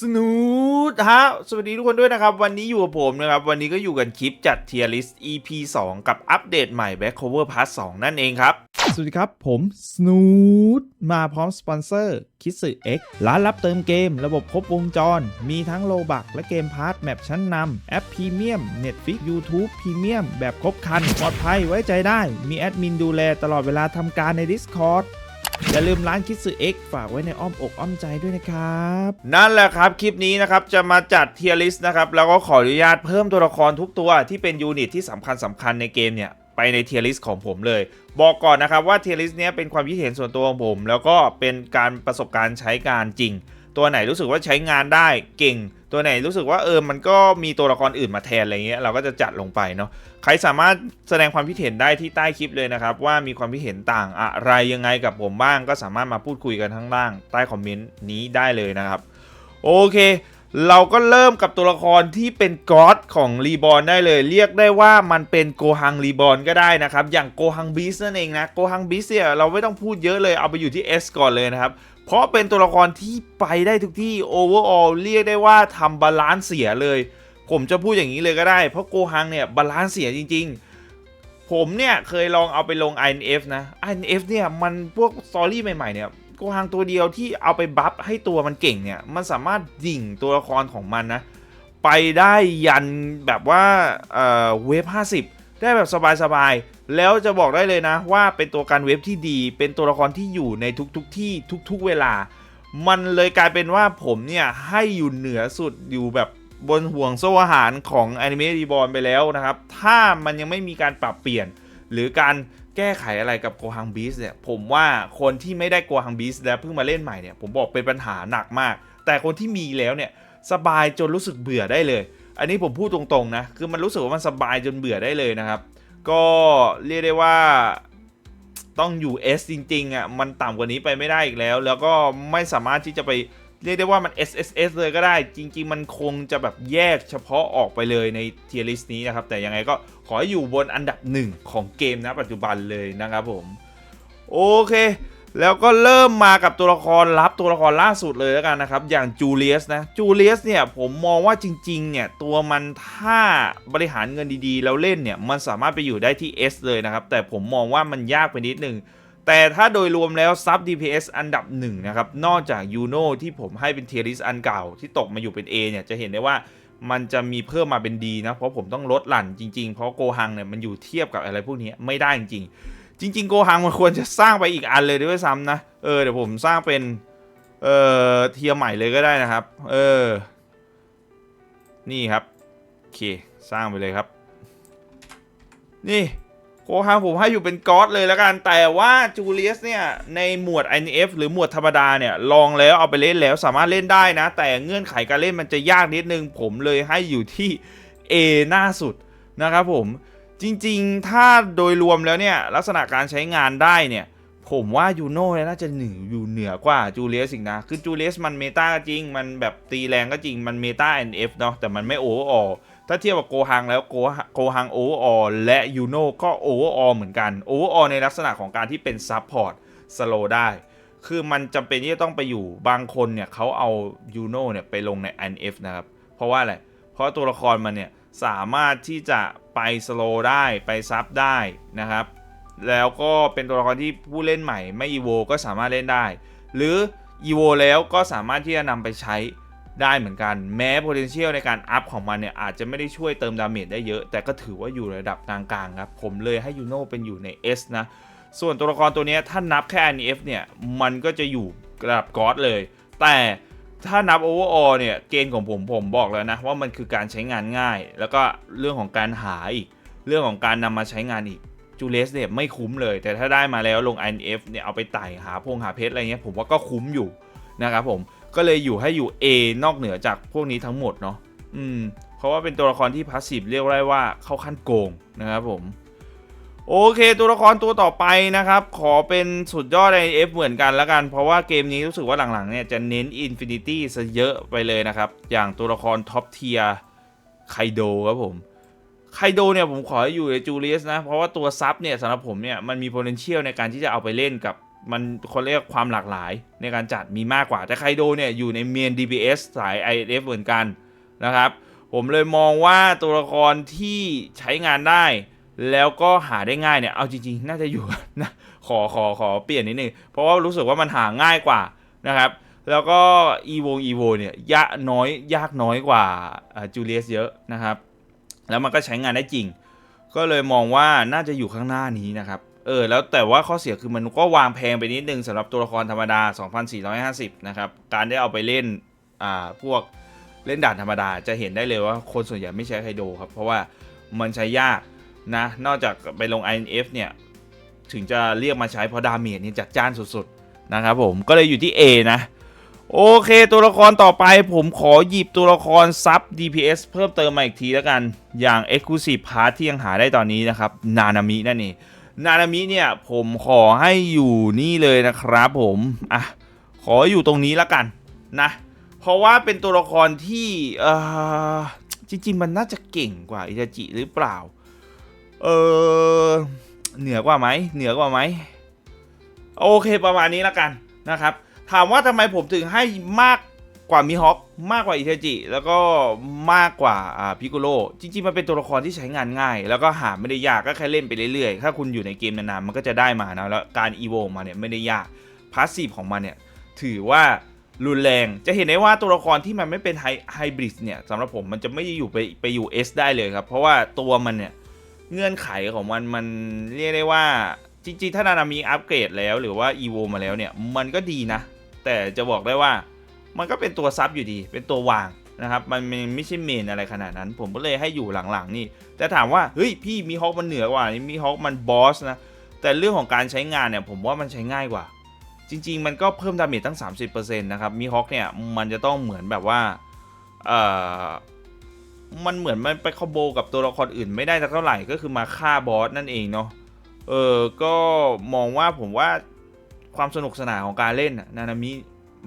สนูดฮะ สวัสดีทุกคนด้วยนะครับ วันนี้อยู่กับผมนะครับ วันนี้ก็อยู่กันคลิปจัดเทียร์ลิสต์ EP 2 กับอัปเดตใหม่ Back Cover Part 2 นั่นเองครับ สวัสดีครับ ผมสนูดมาพร้อมสปอนเซอร์คิสึ X ร้านรับเติมเกม ระบบครบวงจร มีทั้งโลบักและเกมพาร์ทแมปชั้นนำแอปพรีเมียม Netflix YouTube พรีเมียมแบบครบคัน ปลอดภัยไว้ใจได้ มีแอดมินดูแลตลอดเวลาทำการใน Discord อย่าลืมร้านคิสึ X ฝากไว้ในอ้อมอกอ้อมใจด้วยนะครับ นั่นแหละครับคลิปนี้นะครับจะมาจัดเทียร์ลิสต์นะครับแล้วก็ขออนุญาตเพิ่มตัวละครทุกตัวที่เป็นยูนิตที่สำคัญสำคัญในเกมเนี่ยไปในเทียร์ลิสต์ของผมเลย บอกก่อนนะครับว่าเทียร์ลิสต์เนี้ยเป็นความคิดเห็นส่วนตัวของผม แล้วก็เป็นการประสบการณ์ใช้การจริง ตัวไหนรู้สึกว่าใช้งานได้เก่ง ตัวไหนรู้สึกว่าเออมันก็มีตัวละครอื่นมาแทนอะไรเงี้ยเราก็จะจัดลงไปเนาะใครสามารถแสดงความคิดเห็นได้ที่ใต้คลิปเลยนะครับ ว่ามีความคิดเห็นต่างอะไรยังไงกับผมบ้าง ก็สามารถมาพูดคุยกันข้างล่าง ใต้คอมเมนต์นี้ได้เลยนะครับโอเคเราก็เริ่มกับตัวละครที่เป็นก๊อตของรีบอ n ได้เลย เรียกได้ว่ามันเป็นโกฮังรีบอ n ก็ได้นะครับ อย่างโกฮังบีสนั่นเองนะโกฮังบีสเนี่ยเราไม่ต้องพูดเยอะเลยเอาไปอยู่ที่ S ก่อนเลยนะครับ เพราะเป็นตัวละครที่ไปได้ทุกที่ overall เรียกได้ว่าทำบาลานซ์เสียเลย ผมจะพูดอย่างนี้เลยก็ได้ เพราะโกฮังเนี่ยบาลานซ์เสียจริง ๆ ผมเนี่ยเคยลองเอาไปลง INF นะ INF เนี่ยมันพวกสตอรี่ใหม่ๆเนี่ยโกฮังตัวเดียวที่เอาไปบัฟให้ตัวมันเก่งเนี่ยมันสามารถดิ่งตัวละครของมันนะไปได้ยันแบบว่าเอ่อเวฟ50 ได้แบบสบายๆ แล้วจะบอกได้เลยนะว่าเป็นตัวการเวฟที่ดี เป็นตัวละครที่อยู่ในทุกๆที่ทุกๆเวลา มันเลยกลายเป็นว่าผมเนี่ย ให้อยู่เหนือสุดอยู่แบบบนห่วงโซ่อาหารของ Anime Reborn ไปแล้วนะครับ ถ้ามันยังไม่มีการปรับเปลี่ยน หรือการแก้ไขอะไรกับโกฮังบีสเนี่ย ผมว่าคนที่ไม่ได้โกฮังบีสแล้วเพิ่งมาเล่นใหม่เนี่ย ผมบอกเป็นปัญหาหนักมาก แต่คนที่มีแล้วเนี่ยสบายจนรู้สึกเบื่อได้เลย อันนี้ผมพูดตรงๆนะ คือมันรู้สึกว่ามันสบายจนเบื่อได้เลยนะครับ ก็เรียกได้ว่าต้องอยู่ S จริงๆอะ มันต่ำกว่านี้ไปไม่ได้อีกแล้ว แล้วก็ไม่สามารถที่จะไปเรียกได้ว่ามัน S S S เลยก็ได้ จริง ๆ มันคงจะแบบแยกเฉพาะออกไปเลยในเทียร์ลิสต์นี้นะครับ แต่ยังไงก็ขออยู่บนอันดับหนึ่งของเกมนะปัจจุบันเลยนะครับผม โอเค แล้วก็เริ่มมากับตัวละครลับตัวละครล่าสุดเลยแล้วกันนะครับ อย่างจูเลียสนะจูเลียสเนี่ยผมมองว่าจริงๆเนี่ยตัวมันถ้าบริหารเงินดีๆ แล้วเล่นเนี่ยมันสามารถไปอยู่ได้ที่ S เลยนะครับ แต่ผมมองว่ามันยากไปนิดนึง แต่ถ้าโดยรวมแล้วซับ DPS อันดับหนึ่งนะครับนอกจากยูโนที่ผมให้เป็นเทียริสอันเก่าที่ตกมาอยู่เป็น A เนี่ยจะเห็นได้ว่ามันจะมีเพิ่มมาเป็น D นะเพราะผมต้องลดหลั่นจริงๆ เพราะโกฮังเนี่ยมันอยู่เทียบกับอะไรพวกนี้ไม่ได้จริงๆ จริง ๆ โกฮังมันควรจะสร้างไปอีกอันเลยด้วยซ้ำนะ เออเดี๋ยวผมสร้างเป็น เอ่อเทียใหม่เลยก็ได้นะครับ เออ นี่ครับ โอเค สร้างไปเลยครับ นี่โกฮังผมให้อยู่เป็นก๊อตเลยแล้วกัน แต่ว่าจูเลียสเนี่ย ในหมวด INF หรือหมวดธรรมดาเนี่ย ลองแล้วเอาไปเล่นแล้วสามารถเล่นได้นะ แต่เงื่อนไขการเล่นมันจะยากนิดนึง ผมเลยให้อยู่ที่ A หน้าสุดนะครับผม จริงๆ ถ้าโดยรวมแล้วเนี่ย ลักษณะการใช้งานได้เนี่ย ผมว่ายูโน่เนี่ยน่าจะหนึ่งอยู่เหนือกว่าจูเลียสอีกนะ คือจูเลียสมันเมตาก็จริง มันแบบตีแรงก็จริง มันเมตา NF เนาะ แต่มันไม่โอเวอร์ออลถ้าเทียบกับโกฮังแล้วโกโกฮังโอเวอร์ออและยูโน่ก็โอเวอร์ออเหมือนกัน โอเวอร์ออในลักษณะของการที่เป็นซับพอร์ตสโลได้ คือมันจำเป็นที่จะต้องไปอยู่ บางคนเนี่ยเขาเอายูโน่เนี่ยไปลงใน NF นะครับ เพราะว่าอะไร เพราะตัวละครมันเนี่ย สามารถที่จะไปสโลได้ไปซับได้นะครับ แล้วก็เป็นตัวละครที่ผู้เล่นใหม่ไม่อีโวก็สามารถเล่นได้ หรืออีโวแล้วก็สามารถที่จะนำไปใช้ได้เหมือนกัน แม้ potential ในการอัพของมันเนี่ย อาจจะไม่ได้ช่วยเติมดาเมจได้เยอะ แต่ก็ถือว่าอยู่ระดับกลางๆครับ ผมเลยให้ยูโน่เป็นอยู่ใน S นะ ส่วนตัวละครตัวนี้ถ้านับแค่ NF เนี่ย มันก็จะอยู่ระดับกอดเลย แต่ ถ้านับ overall เนี่ยเกณฑ์ของผมผมบอกแล้วนะ ว่ามันคือการใช้งานง่าย แล้วก็เรื่องของการหาอีก เรื่องของการนำมาใช้งานอีกจูเลสเนี่ยไม่คุ้มเลย แต่ถ้าได้มาแล้วลง INF เนี่ยเอาไปไต่หาพงหาเพชรอะไรเงี้ยผมว่าก็คุ้มอยู่นะครับผมก็เลยอยู่ให้อยู่ A นอกเหนือจากพวกนี้ทั้งหมดเนาะอืมเพราะว่าเป็นตัวละครที่พาสซีฟเรียกได้ว่าเข้าขั้นโกงนะครับผม โอเคตัวละครตัวต่อไปนะครับ ขอเป็นสุดยอดใน F เหมือนกันแล้วกัน เพราะว่าเกมนี้รู้สึกว่าหลังๆเนี่ยจะเน้น Infinity ซะเยอะไปเลยนะครับ อย่างตัวละครท็อปเทียไคโดครับผมไคโดเนี่ยผมขอให้อยู่ในจูเลียสนะ เพราะว่าตัวซับเนี่ยสำหรับผมเนี่ยมันมี potential ในการที่จะเอาไปเล่นกับมันคนเรียกความหลากหลายในการจัดมีมากกว่า แต่ไคโดเนี่ยอยู่ในเมียน DPS สาย IF เหมือนกันนะครับ ผมเลยมองว่าตัวละครที่ใช้งานได้ แล้วก็หาได้ง่ายเนี่ย เอาจริงๆ น่าจะอยู่นะขอขอขอเปลี่ยนนิดนึง เพราะว่ารู้สึกว่ามันหาง่ายกว่านะครับ แล้วก็อีโวอีโวเนี่ยยากน้อยยากน้อยกว่าจูเลียสเยอะนะครับ แล้วมันก็ใช้งานได้จริง ก็เลยมองว่าน่าจะอยู่ข้างหน้านี้นะครับเออแล้วแต่ว่าข้อเสียคือมันก็วางแพงไปนิดนึงสำหรับตัวละครธรรมดา 2,450 นะครับ การได้เอาไปเล่นอ่าพวกเล่นด่านธรรมดาจะเห็นได้เลยว่าคนส่วนใหญ่ไม่ใช้ไคโดครับ เพราะว่ามันใช้ยาก นะนอกจากไปลง INF เนี่ยถึงจะเรียกมาใช้เพราะดาเมจนี่จัดจ้านสุดๆนะครับผมก็เลยอยู่ที่ A นะ โอเคตัวละครต่อไปผมขอหยิบตัวละครซับ DPS เพิ่มเติมมาอีกทีแล้วกัน อย่าง Exclusive Part ที่ยังหาได้ตอนนี้นะครับ นานามินั่นเองนานามิเนี่ยผมขอให้อยู่นี่เลยนะครับผมอะขออยู่ตรงนี้แล้วกันนะ เพราะว่าเป็นตัวละครที่เออจริงๆ มันน่าจะเก่งกว่าอิตาจิหรือเปล่า เออเหนือกว่าไหมเหนือกว่าไหมโอเคประมาณนี้ล้วกันนะครับ ถามว่าทำไมผมถึงให้มากกว่ามิฮอคมากกว่าอิเทจิ แล้วก็มากกว่าอ่าพิกุโลจริงๆ มันเป็นตัวละครที่ใช้งานง่าย แล้วก็หาไม่ได้ยากก็แค่เล่นไปเรื่อยๆ ถ้าคุณอยู่ในเกมนานๆมันก็จะได้มานะแล้วการอีโวมาเนี่ยไม่ได้ยากพาสซีฟของมันเนี่ยถือว่ารุนแรงจะเห็นได้ว่าตัวละครที่มันไม่เป็นไฮไฮบริดเนี่ยสำหรับผมมันจะไม่อยู่ไปไปอยู่ S ได้เลยครับ เพราะว่าตัวมันเนี่ย เงื่อนไขของมันมันเรียกได้ว่าจริงๆ ถ้านานามีอัปเกรดแล้วหรือว่า EVO มาแล้วเนี่ย มันก็ดีนะ แต่จะบอกได้ว่ามันก็เป็นตัวซับอยู่ดี เป็นตัววางนะครับมันมันไม่ใช่เมนอะไรขนาดนั้น ผมก็เลยให้อยู่หลังๆนี่ แต่ถามว่า เฮ้ย พี่มีฮอกมันเหนือกว่านี่มีฮอกมันบอสนะ แต่เรื่องของการใช้งานเนี่ย ผมว่ามันใช้ง่ายกว่า จริง ๆ มันก็เพิ่มดาเมจตั้ง 30%นะครับ มีฮอกเนี่ย มันจะต้องเหมือนแบบว่า เอ่อ มันเหมือนมันไปคอมโบกับตัวละครอื่นไม่ได้สักเท่าไหร่ก็คือมาฆ่าบอสนั่นเองเนาะเออก็มองว่าผมว่าความสนุกสนานของการเล่นน่ะนานามิ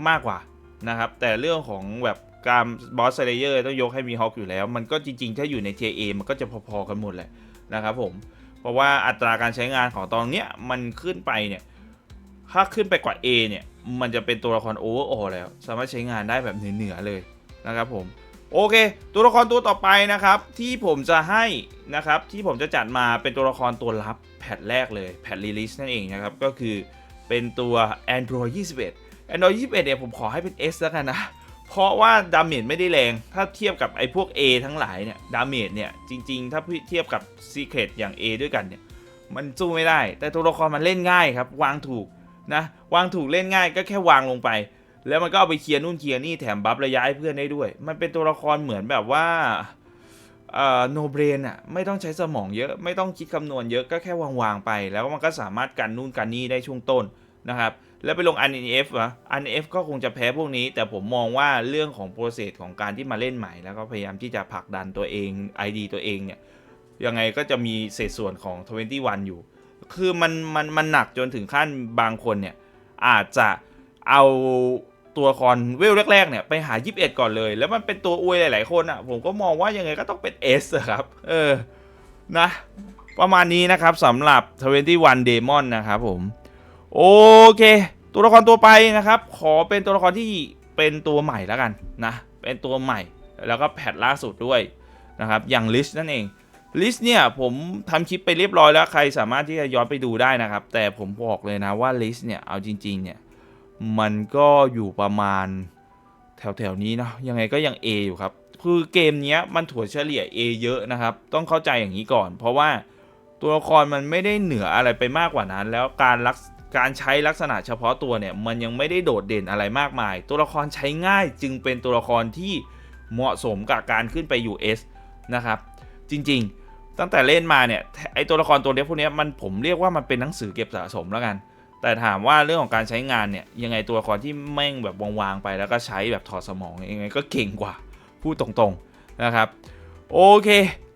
มากกว่านะครับ แต่เรื่องของแบบการบอสเลเยอร์ต้องยกให้มีฮอกอยู่แล้ว มันก็จริง ๆ ถ้าอยู่ใน TA มันก็จะพอๆกันหมดแหละนะครับผม เพราะว่าอัตราการใช้งานของตอนเนี้ยมันขึ้นไปเนี่ย ถ้าขึ้นไปกว่า A เนี่ย มันจะเป็นตัวละครโอเวอร์อแล้ว สามารถใช้งานได้แบบเหนือๆเลยนะครับผม โอเค ตัวละครตัวต่อไปนะครับ ที่ผมจะให้นะครับ ที่ผมจะจัดมาเป็นตัวละครตัวลับแพทแรกเลยแพทรีลิสนั่นเองนะครับ ก็คือเป็นตัว Android 21 Android 21เนี่ยผมขอให้เป็น S แล้วกันนะ เพราะว่าดาเมจไม่ได้แรง ถ้าเทียบกับไอ้พวก A ทั้งหลายเนี่ยดาเมจเนี่ยจริง ๆ ถ้าเทียบกับ Secret อย่าง A ด้วยกันเนี่ยมันสู้ไม่ได้ แต่ตัวละครมันเล่นง่ายครับ วางถูกนะ วางถูกเล่นง่ายก็แค่วางลงไป แล้วมันก็เอาไปเคลียร์นู่นเคลียร์นี่แถมบัฟระยะให้เพื่อนได้ด้วย มันเป็นตัวละครเหมือนแบบว่าเอ่อโนเบรนอะไม่ต้องใช้สมองเยอะ ไม่ต้องคิดคำนวณเยอะก็แค่วางวางๆไป แล้วมันก็สามารถกันนู่นกันนี่ได้ช่วงต้นนะครับ แล้วไปลง UNF วะ UNF ก็คงจะแพ้พวกนี้ แต่ผมมองว่าเรื่องของโปรเซสของการที่มาเล่นใหม่ แล้วก็พยายามที่จะผลักดันตัวเอง ID ตัวเองเนี่ยยังไงก็จะมีเศษส่วนของ 21 อยู่ คือมันมันมันหนักจนถึงขั้นบางคนเนี่ยอาจจะเอา ตัวละครเวลแรกๆเนี่ยไปหา 21 ก่อนเลย แล้วมันเป็นตัวอวยหลายๆคนอะ ผมก็มองว่ายังไงก็ต้องเป็น S อะครับ เออ นะ ประมาณนี้นะครับสำหรับ 21 Demon นะครับผม โอเค ตัวละครตัวไปนะครับ ขอเป็นตัวละครที่เป็นตัวใหม่แล้วกันนะ เป็นตัวใหม่ แล้วก็แพทล่าสุดด้วยนะครับ อย่างลิสนั่นเองลิสเนี่ยผมทำคลิปไปเรียบร้อยแล้วใครสามารถที่จะย้อนไปดูได้นะครับ แต่ผมบอกเลยนะว่าลิสเนี่ยเอาจริงๆเนี่ย มันก็อยู่ประมาณแถวๆนี้นะยังไงก็ยัง A อยู่ครับ คือเกมนี้มันถั่วเฉลี่ย A เยอะนะครับ ต้องเข้าใจอย่างนี้ก่อน เพราะว่าตัวละครมันไม่ได้เหนืออะไรไปมากกว่านั้น แล้วการลักษการใช้ลักษณะเฉพาะตัวเนี่ยมันยังไม่ได้โดดเด่นอะไรมากมาย ตัวละครใช้ง่ายจึงเป็นตัวละครที่เหมาะสมกับการขึ้นไป US นะครับ จริงๆ ตั้งแต่เล่นมาเนี่ยไอตัวละครตัวเนี้ยพวกเนี้ยมันผมเรียกว่ามันเป็นหนังสือเก็บสะสมแล้วกัน แต่ถามว่าเรื่องของการใช้งานเนี่ยยังไงตัวละครที่แม่งแบบวางๆไปแล้วก็ใช้แบบถอดสมองยังไงก็เก่งกว่าพูดตรงๆนะครับโอเค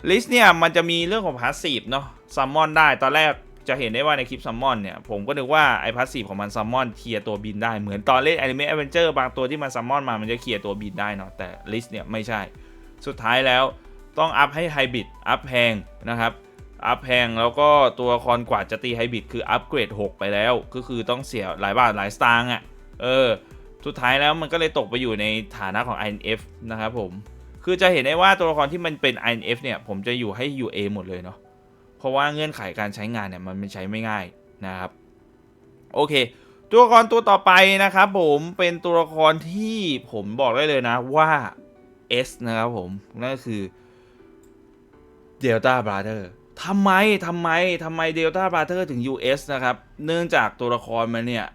ลิสต์เนี่ยมันจะมีเรื่องของพาสซีฟเนาะซัมมอนได้ตอนแรกจะเห็นได้ว่าในคลิปซัมมอนเนี่ยผมก็นึกว่าไอ้พาสซีฟของมันซัมมอนเคลียร์ตัวบินได้เหมือนตอนเล่น Anime Adventure บางตัวที่มันซัมมอนมามันจะเคลียร์ตัวบินได้เนาะแต่ลิสต์เนี่ยไม่ใช่ สุดท้ายแล้วต้องอัพให้ไฮบริดอัพแพงนะครับ อัพแพงแล้วก็ตัวละครกว่าจะตีไฮบริดคืออัพเกรด 6 ไปแล้ว ก็คือต้องเสียหลายบาทหลายสตางค์อะ เออ สุดท้ายแล้วมันก็เลยตกไปอยู่ในฐานะของ INF นะครับผม คือจะเห็นได้ว่าตัวละครที่มันเป็น INF เนี่ย ผมจะอยู่ให้ UA หมดเลยเนาะ เพราะว่าเงื่อนไขการใช้งานเนี่ย มันไม่ใช้ไม่ง่ายนะครับ โอเค ตัวละครตัวต่อไปนะครับผมเป็นตัวละครที่ผมบอกได้เลยนะว่า S นะครับผมนั่นก็คือ Delta Brother ทำไมทำไมทำไม Delta Brother ถึง US นะครับ เนื่องจากตัวละครมันเนี่ย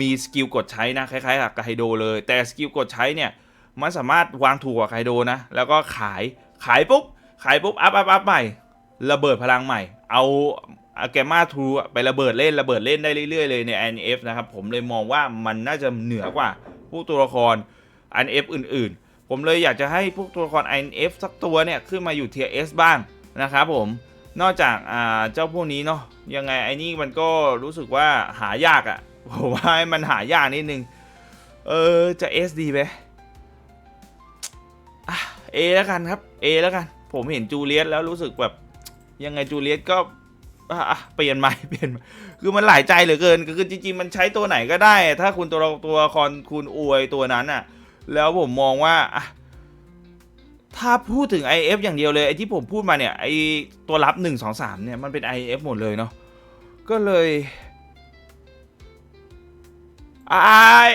มีสกิลกดใช้นะ คล้ายๆกับไคโดเลย แต่สกิลกดใช้เนี่ย มันสามารถวางถูกกว่าไคโดนะ แล้วก็ขายขายปุ๊บ ขายปุ๊บ อัพอัพอัพใหม่ ระเบิดพลังใหม่ เอาอาแกมาทูไประเบิดเล่นระเบิดเล่นได้เรื่อยๆเลยใน NF นะครับ ผมเลยมองว่ามันน่าจะเหนือกว่าพวกตัวละคร NF อื่นๆ ผมเลยอยากจะให้พวกตัวละคร NF สักตัวเนี่ย ขึ้นมาอยู่เทีย S บ้าง นะครับผมนอกจากอ่าเจ้าพวกนี้เนาะยังไงไอ้นี่มันก็รู้สึกว่าหายากอะ่ะผมว่ามันหายากนิดนึง เออจะ S ดีไหมอะ A แล้วกันครับ A แล้วกัน ผมเห็นจูเลียสแล้วรู้สึกแบบยังไงจูเลียสก็เปลี่ยนใหม่เปลี่ยนคือมันหลายใจเหลือเกินคือจริงๆมันใช้ตัวไหนก็ได้ ถ้าคุณตัวตัวละครคุณอวยตัวนั้นอะ แล้วผมมองว่าอะ ถ้าพูดถึง IF อย่างเดียวเลยไอ้ที่ผมพูดมาเนี่ยไอ้ตัวรับ 1 2 3 เนี่ยมันเป็น IF หมดเลยเนาะก็เลยไอ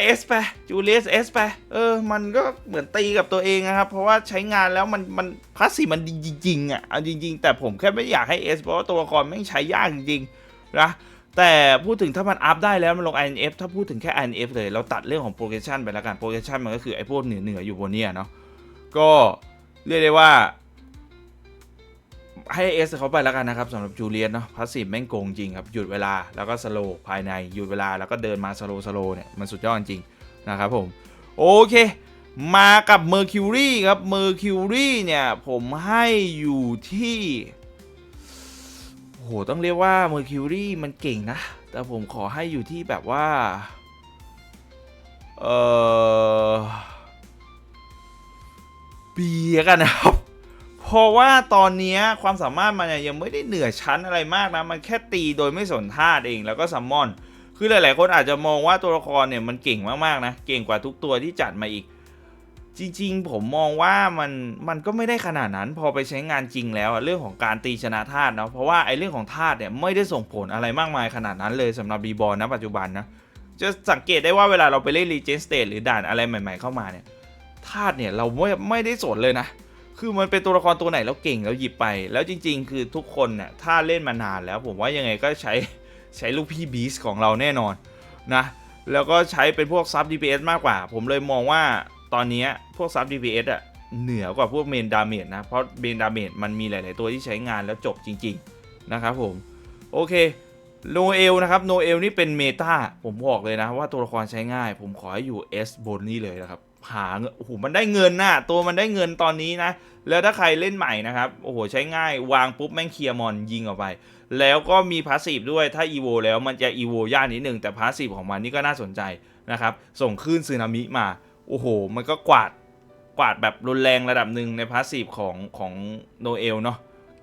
เอสไปจูเลียสเอสไปเออ มันก็เหมือนตีกับตัวเองนะครับ เพราะว่าใช้งานแล้วมันมันพาสซีมันดีจริงๆอะเอาจริง ๆ แต่ผมแค่ไม่อยากให้ S เพราะว่าตัวละครไม่ใช้ยากจริงๆนะแต่พูดถึงถ้ามันอัพได้แล้วมันลง INF ถ้าพูดถึงแค่ INF เลย เราตัดเรื่องของโปรเกชันไปแล้วกันโปรเกชันมันก็คือไอ้พวกเหนือเหนือๆอยู่บนเนี้ยเนาะก็ เรียกได้ว่า ให้ S เขาไปแล้วกันนะครับสำหรับจูเลียนเนาะพาสซีฟแม่งโกงจริงครับ หยุดเวลาแล้วก็สโลภายในหยุดเวลาแล้วก็เดินมาสโลสโลเนี่ยมันสุดยอดจริงนะครับผม โอเค มากับ Mercury ครับ Mercury เนี่ย ผมให้อยู่ที่โอ้โหต้องเรียกว่า Mercury มันเก่งนะ แต่ผมขอให้อยู่ที่แบบว่า เออ บีกันนะครับ เพราะว่าตอนนี้ความสามารถมันยังไม่ได้เหนือชั้นอะไรมากนะ มันแค่ตีโดยไม่สนท่าตุเองแล้วก็ซัมมอน คือหลาย ๆ คนอาจจะมองว่าตัวละครเนี่ยมันเก่งมาก ๆ นะ เก่งกว่าทุกตัวที่จัดมาอีก จริง ๆ ผมมองว่ามันมันก็ไม่ได้ขนาดนั้นพอไปใช้งานจริงแล้วอะเรื่องของการตีชนะธาตุเนาะเพราะว่าไอ้เรื่องของธาตุเนี่ยไม่ได้ส่งผลอะไรมากมายขนาดนั้นเลยสำหรับบีบอลนะปัจจุบันนะจะสังเกตได้ว่าเวลาเราไปเล่นรีเจนสเตทหรือด่านอะไรใหม่ ๆ เข้ามาเนี่ย ธาตุเนี่ยเราไม่ไม่ได้สนเลยนะ คือมันเป็นตัวละครตัวไหนแล้วเก่งแล้วหยิบไป แล้วจริง ๆ คือทุกคนเนี่ยถ้าเล่นมานานแล้วผมว่ายังไงก็ใช้ใช้ลูกพี่บีสของเราแน่นอนนะ แล้วก็ใช้เป็นพวกซับ DPS มากกว่า ผมเลยมองว่าตอนนี้พวกซับ DPS อะเหนือกว่าพวกเมนดาเมจนะ เพราะเมนดาเมจมันมีหลาย ๆ ตัวที่ใช้งานแล้วจบจริง ๆ นะครับผม โอเคโนเอลนะครับโนเอลนี่เป็นเมตาผมบอกเลยนะว่าตัวละครใช้ง่าย ผมขอให้อยู่ S บนนี่เลยนะครับหาเงินโอ้โหมันได้เงินน่ะ ตัวมันได้เงินตอนนี้นะ แล้วถ้าใครเล่นใหม่นะครับ โอ้โห ใช้ง่ายวางปุ๊บแม่งเคลียร์มอนยิงออกไป แล้วก็มีพาสซีฟด้วยถ้าอีโวแล้วมันจะอีโวยากนิดนึง แต่พาสซีฟของมันนี่ก็น่าสนใจนะครับ ส่งคลื่นสึนามิมา โอ้โห มันก็กวาดกวาดแบบรุนแรงระดับหนึ่งในพาสซีฟของของโนเอลเนาะ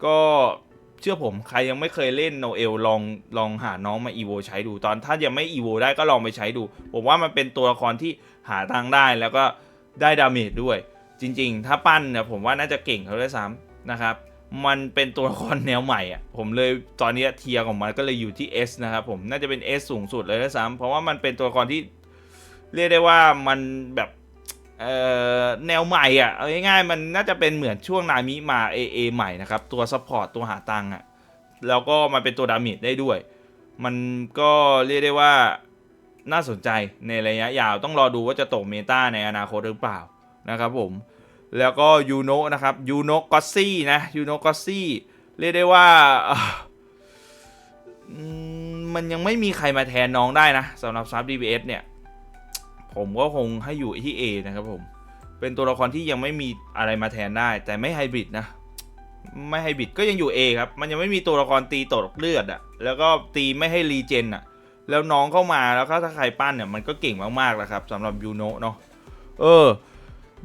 ก็ ชื่อผมใครยังไม่เคยเล่นโนเอลลองลองหาน้องมาอีโวใช้ดู ตอนถ้ายังไม่อีโวได้ก็ลองไปใช้ดู ผมว่ามันเป็นตัวละครที่หาทางได้แล้วก็ได้ดาเมจด้วย จริง ๆ ถ้าปั้นเนี่ยผมว่าน่าจะเก่งเขาด้วยซ้ำนะครับมันเป็นตัวละครแนวใหม่อะผมเลยตอนนี้เทียของมันก็เลยอยู่ที่ S นะครับผมน่าจะเป็น S สูงสุดเลยด้วยซ้ำเพราะว่ามันเป็นตัวละครที่เรียกได้ว่ามันแบบ เอ่อแนวใหม่อะเอาง่ายๆมันน่าจะเป็นเหมือนช่วงนามิมา AA ใหม่นะครับ ตัวซัพพอร์ตตัวหาตังค์อะแล้วก็มันเป็นตัวดาเมจได้ด้วย มันก็เรียกได้ว่าน่าสนใจในระยะยาวต้องรอดูว่าจะตกเมตาในอนาคตหรือเปล่านะครับผม แล้วก็ยูโนะนะครับยูโนะกอสซี่นะยูโนะกอสซี่เรียกได้ว่ามันยังไม่มีใครมาแทนน้องได้นะสำหรับซับ DBS เนี่ย ผมก็คงให้อยู่ที่ A นะครับผม เป็นตัวละครที่ยังไม่มีอะไรมาแทนได้ แต่ไม่ไฮบริดนะ ไม่ไฮบริดก็ยังอยู่ A ครับ มันยังไม่มีตัวละครตีตกเลือดอะแล้วก็ตีไม่ให้รีเจนอะแล้วน้องเข้ามาแล้วถ้าใครปั้นเนี่ยมันก็เก่งมากๆแล้วครับสำหรับยูโนะเนาะ เออ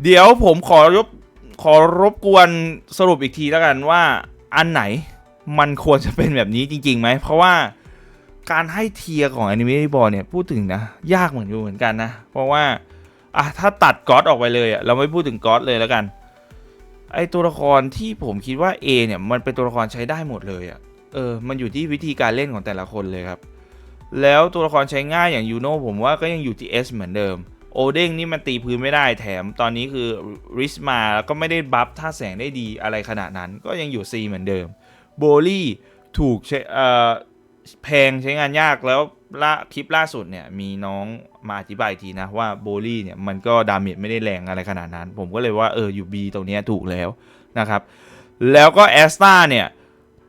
เดี๋ยวผมขอรบขอรบกวนสรุปอีกทีแล้วกันว่าอันไหนมันควรจะเป็นแบบนี้จริงๆไหมเพราะว่า การให้เทียร์ของ Anime b o เนี่ยพูดถึงนะ ยากเหมือนอยู่เหมือนกันนะ เพราะว่าอะถ้าตัดก๊อตออกไปเลยอะเราไม่พูดถึงก๊อตเลยแล้วกัน ไอตัวละครที่ผมคิดว่า A เนี่ยมันเป็นตัวละครใช้ได้หมดเลยอะเออมันอยู่ที่วิธีการเล่นของแต่ละคนเลยครับ แล้วตัวละครใช้ง่ายอย่างยูโน่ผมว่าก็ยังอยู่ที่ S เหมือนเดิมโอเด้งนี่มันตีพื้นไม่ได้แถม ตอนนี้คือริสมาแล้วก็ไม่ได้บัฟท่าแสงได้ดีอะไรขนาดนั้น ก็ยังอยู่ C เหมือนเดิมโบลี่ถูกใช้เอ่อ แพงใช้งานยากแล้วลคลิปล่าสุดเนี่ยมีน้องมาอธิบายทีนะว่าโบลี่เนี่ยมันก็ดาเมจไม่ได้แรงอะไรขนาดนั้น ผมก็เลยว่าเอออยู่ B ตรงเนี้ยถูกแล้วนะครับ แล้วก็แอสตาเนี่ย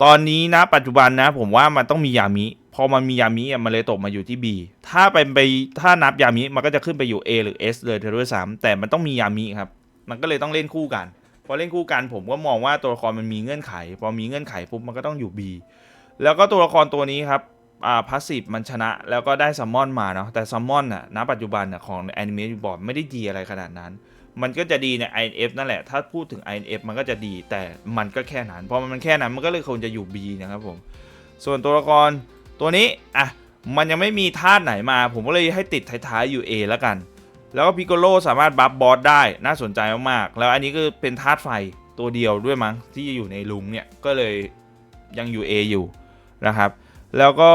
ตอนนี้นะปัจจุบันนะผมว่ามันต้องมียามิพอมันมียามิอะมันเลยตกมาอยู่ที่ B ถ้าเป็นไปถ้านับยามิมันก็จะขึ้นไปอยู่ A หรือ S เลยเทด้วยซ้ำแต่มันต้องมียามิครับมันก็เลยต้องเล่นคู่กันพอเล่นคู่กันผมก็มองว่าตัวละครมันมีเงื่อนไข พอมีเงื่อนไขปุ๊บมันก็ต้องอยู่ B แล้วก็ตัวละครตัวนี้ครับอ่าพาสซีฟมันชนะแล้วก็ได้ซัมมอนมาเนาะแต่ซัมมอนน่ะณปัจจุบันน่ะของแอนิเมะบอร์ดไม่ได้ดีอะไรขนาดนั้น มันก็จะดีใน INF นั่นแหละ ถ้าพูดถึง INF มันก็จะดีแต่มันก็แค่นั้นพราะมันแค่นั้นมันก็เลยควรจะอยู่ B นะครับผมส่วนตัวละครตัวนี้อะมันยังไม่มีธาตุไหนมา ผมก็เลยให้ติดท้ายๆอยู่ A แล้วกัน แล้วก็พิโกโลสามารถบัฟบอสได้น่าสนใจมากๆแล้วอันนี้ก็เป็นธาตุไฟตัวเดียวด้วยมั้งที่อยู่ในลุงเนี่ยก็เลยยังอยู่ A อยู่ นะครับ แล้วก็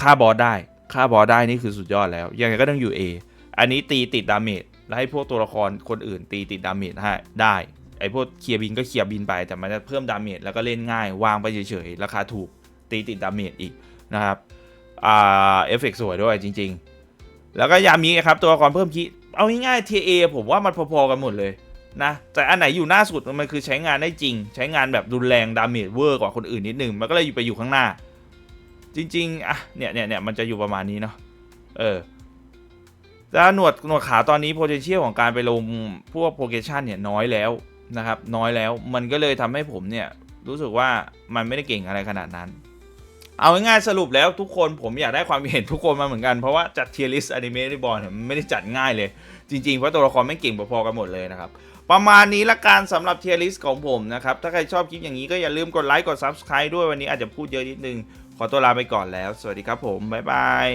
ฆ่าบอสได้ฆ่าบอสได้นี่คือสุดยอดแล้ว ยังไงก็ต้องอยู่ A อันนี้ตีติดดาเมจแล้วให้พวกตัวละครคนอื่น ตีติดดาเมจให้ได้ไอพวกเคลียร์บินก็เคลียร์บินไปแต่มันจะเพิ่มดาเมจแล้วก็เล่นง่ายวางไปเฉยๆราคาถูกตีติดดาเมจอีกนะครับอ่าเอฟเฟกสวยด้วยจริง ๆ แล้วก็ยามีครับตัวละครเพิ่มคีเอาง่ายๆ TA ผมว่ามันพอๆกันหมดเลย นะแต่อันไหนอยู่หน้าสุดมันคือใช้งานได้จริง ใช้งานแบบรุนแรงดาเมจเวอร์กว่าคนอื่นนิดนึงมันก็เลยอยู่ไปอยู่ข้างหน้า จริงๆอะเนี่ยเนี่ยเนี่ยมันจะอยู่ประมาณนี้เนาะเออแล้วหนวดหนวดขาตอนนี้ potential ของการไปลงพวก progression เนี่ยน้อยแล้วนะครับ น้อยแล้วมันก็เลยทำให้ผมเนี่ยรู้สึกว่ามันไม่ได้เก่งอะไรขนาดนั้น เอาง่ายๆสรุปแล้วทุกคนผมอยากได้ความเห็นทุกคนมาเหมือนกัน เพราะว่าจัดเทียร์ลิสต์อนิเมะในบอลเนี่ยไม่ได้จัดง่ายเลย จริงๆ เพราะตัวละครไม่เก่งพอๆกันหมดเลยนะครับ ประมาณนี้ละกันสำหรับเทียร์ลิสต์ของผมนะครับ ถ้าใครชอบคลิปอย่างนี้ก็อย่าลืมกดไลค์กด subscribe ด้วยวันนี้อาจจะพูดเยอะนิดนึง ขอตัวลาไปก่อนแล้ว สวัสดีครับผม บ๊ายบาย